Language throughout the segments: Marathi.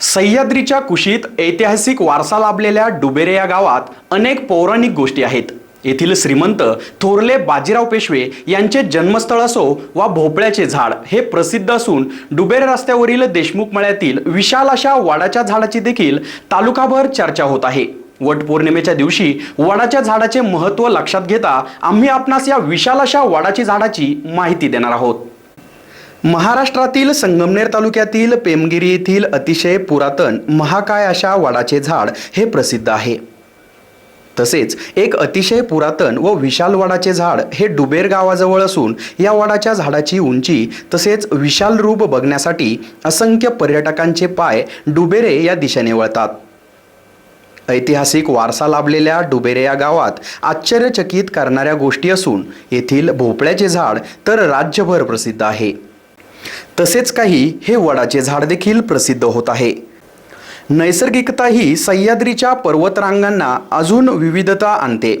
सह्याद्रीच्या कुशीत ऐतिहासिक वारसा लाभलेल्या डुबेरे या गावात अनेक पौराणिक गोष्टी आहेत. येथील श्रीमंत थोरले बाजीराव पेशवे यांचे जन्मस्थळ असो वा भोपळ्याचे झाड हे प्रसिद्ध असून डुबेरे रस्त्यावरील देशमुख मळ्यातील विशाल अशा वडाच्या झाडाची देखील तालुकाभर चर्चा होत आहे. वटपौर्णिमेच्या दिवशी वडाच्या झाडाचे महत्त्व लक्षात घेता आम्ही आपणास या विशाल अशा वडाची झाडाची माहिती देणार आहोत. महाराष्ट्रातील संगमनेर तालुक्यातील पेमगिरी येथील अतिशय पुरातन महाकाय अशा वडाचे झाड हे प्रसिद्ध आहे. तसेच एक अतिशय पुरातन व विशाल वडाचे झाड हे डुबेर गावाजवळ असून या वडाच्या झाडाची उंची तसेच विशाल रूप बघण्यासाठी असंख्य पर्यटकांचे पाय डुबेरे या दिशेने वळतात. ऐतिहासिक वारसा लाभलेल्या डुबेरे या गावात आश्चर्यचकित करणाऱ्या गोष्टी असून येथील भोपळ्याचे झाड तर राज्यभर प्रसिद्ध आहे. तसेच काही हे वडाचे झाड देखील प्रसिद्ध होत आहे. नैसर्गिकता ही सह्याद्रीच्या पर्वतरांगांना अजून विविधता आणते.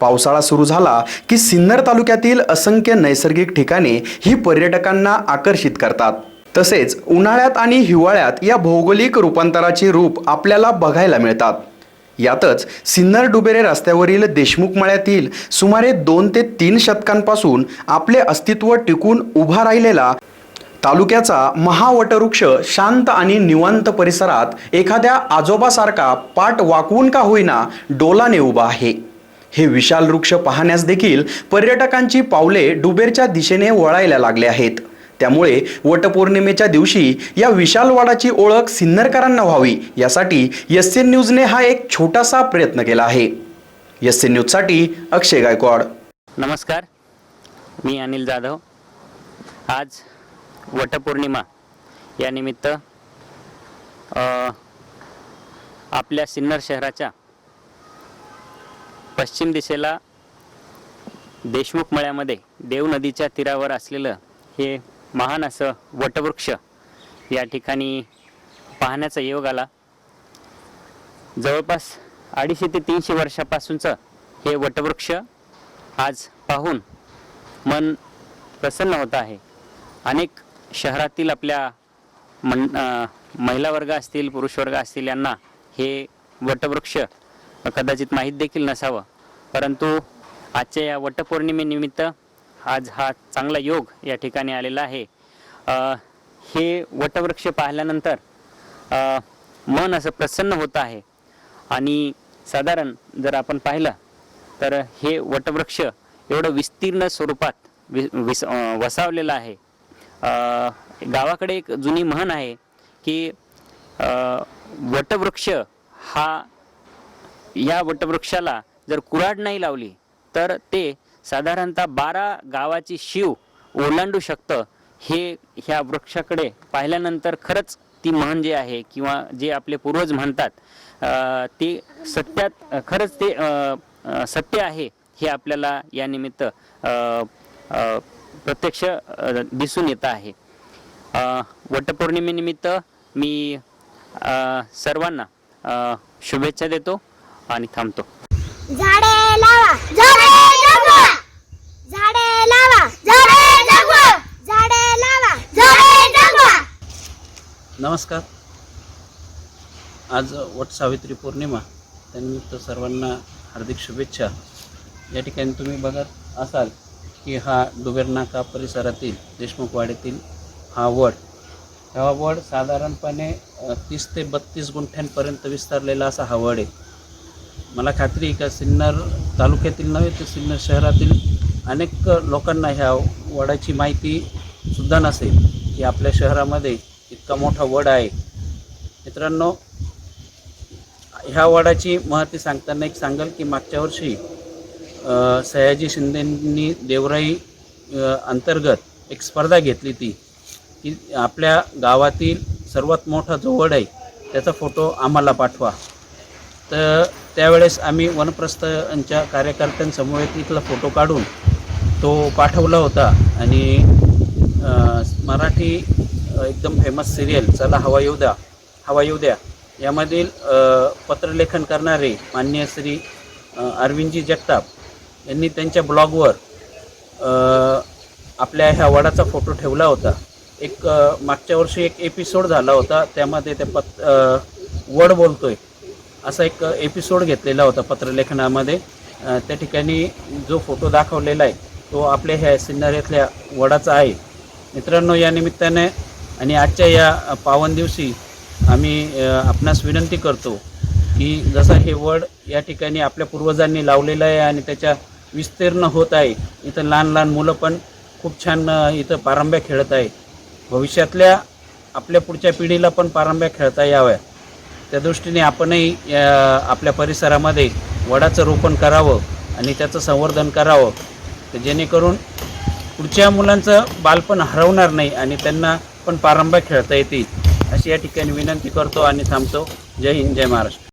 पावसाळा सुरू झाला की सिन्नर तालुक्यातील असंख्य नैसर्गिक ठिकाणे ही पर्यटकांना आकर्षित करतात. तसेच उन्हाळ्यात आणि हिवाळ्यात या भौगोलिक रूपांतराची रूप आपल्याला बघायला मिळतात. यातच सिन्नर डुबेरे रस्त्यावरील देशमुख मळ्यातील सुमारे दोन ते तीन शतकांपासून आपले अस्तित्व टिकून उभा राहिलेला तालुक्याचा महावटवृक्ष शांत आणि निवांत परिसरात एखाद्या आजोबासारखा पाठ वाकवून का होईना डोलाने उभा आहे. हे विशाल वृक्ष पाहण्यास देखील पर्यटकांची पावले डुबेरच्या दिशेने वळायला लागले आहेत. त्यामुळे वटपौर्णिमेच्या दिवशी या विशाल वाडाची ओळख सिन्नरकरांना व्हावी यासाठी एस एन न्यूजने हा एक छोटासा प्रयत्न केला आहे. एस एन न्यूजसाठी अक्षय गायकवाड. नमस्कार मी अनिल जाधव. आज वटपौर्णिमा. या निमित्त आपल्या सिन्नर शहराच्या पश्चिम दिशेला देशमुख मळ्यामध्ये देव नदीच्या तीरावर असलेलं हे महान असं वटवृक्ष या ठिकाणी पाहण्याचा योग आला. जवळपास अडीचशे ते तीनशे वर्षापासूनचं हे वटवृक्ष आज पाहून मन प्रसन्न होत आहे. अनेक शहरातील आपल्या मन महिला वर्ग असतील पुरुष वर्ग असतील यांना हे वटवृक्ष कदाचित माहीत देखील नसावं. परंतु आजच्या या वटपौर्णिमेनिमित्त आज हा चांगला योग या ठिकाणी आलेला आहे. हे वटवृक्ष पाहिल्यानंतर मन असं प्रसन्न होतं आहे. आणि साधारण जर आपण पाहिलं तर हे वटवृक्ष एवढं विस्तीर्ण स्वरूपात वि विस वसावलेलं आहे. गावाकडे एक जुनी म्हण आहे की वटवृक्ष हा या वटवृक्षाला जर कुऱ्हाड नाही लावली तर ते साधारणतः बारा गावाची शिव ओलांडू शकतं. हे ह्या वृक्षाकडे पाहिल्यानंतर खरंच ती म्हण जे आहे किंवा जे आपले पूर्वज म्हणतात ते सत्यात खरंच ते सत्य आहे हे आपल्याला यानिमित्त प्रत्यक्ष दिसून येत आहे. अं, वटपौर्णिमेनिमित्त मी अं, सर्वांना अं, शुभेच्छा देतो आणि थांबतो. झाडे लावा झाडे जगवा! झाडे लावा झाडे जगवा! झाडे लावा झाडे जगवा! नमस्कार. आज वट सावित्री पौर्णिमा. त्यानिमित्त सर्वांना हार्दिक शुभेच्छा. या ठिकाणी तुम्ही बघत असाल की हा डुबेरनाका परिसरातील देशमुखवाडीतील हा वड. हा वड साधारणपणे तीस ते बत्तीस गुंठ्यांपर्यंत विस्तारलेला असा हा वड आहे. मला खात्री आहे का सिन्नर तालुक्यातील नव्हे तर सिन्नर शहरातील अनेक लोकांना ह्या वडाची माहिती सुद्धा नसेल की आपल्या शहरामध्ये इतका मोठा वड आहे. मित्रांनो ह्या वडाची महती सांगताना एक सांगाल की मागच्या वर्षी सयाजी शिंदेंनी देवराई अंतर्गत एक स्पर्धा घेतली ती. की आपल्या गावातील सर्वात मोठा जो वड आहे त्याचा फोटो आम्हाला पाठवा. तर त्यावेळेस आम्ही वनप्रस्थांच्या कार्यकर्त्यांसमोर इथला फोटो काढून तो पाठवला होता. आणि मराठी एकदम फेमस सिरियल चला हवा येऊ द्या हवा येऊ द्या यामधील पत्रलेखन करणारे मान्य श्री अरविंदजी जगताप यांनी त्यांच्या ब्लॉगवर आपल्या ह्या वडाचा फोटो ठेवला होता. एक मागच्या वर्षी एक एपिसोड झाला होता त्यामध्ये ते पत वड बोलतोय असा एक एपिसोड घेतलेला होता पत्रलेखनामध्ये. त्या ठिकाणी जो फोटो दाखवलेला आहे तो आपल्या ह्या सिन्नरीतल्या वडाचा आहे. मित्रांनो या निमित्ताने आणि आजच्या या पावन दिवशी आम्ही आपणास विनंती करतो की जसं हे वड या ठिकाणी आपल्या पूर्वजांनी लावलेलं आहे आणि त्याच्या विस्तीर्ण होत आहे. इथं लहान लहान मुलं पण खूप छान इथं पारंब्या खेळत आहे. भविष्यातल्या आपल्या पुढच्या पिढीला पण पारंब्या खेळता याव्या त्या दृष्टीने आपणही आपल्या परिसरामध्ये वडाचं रोपण करावं आणि त्याचं संवर्धन करावं. तर जेणेकरून पुढच्या मुलांचं बालपण हरवणार नाही आणि त्यांना पण पारंब्या खेळता येतील. अशी या ठिकाणी विनंती करतो आणि थांबतो. जय हिंद जय महाराष्ट्र.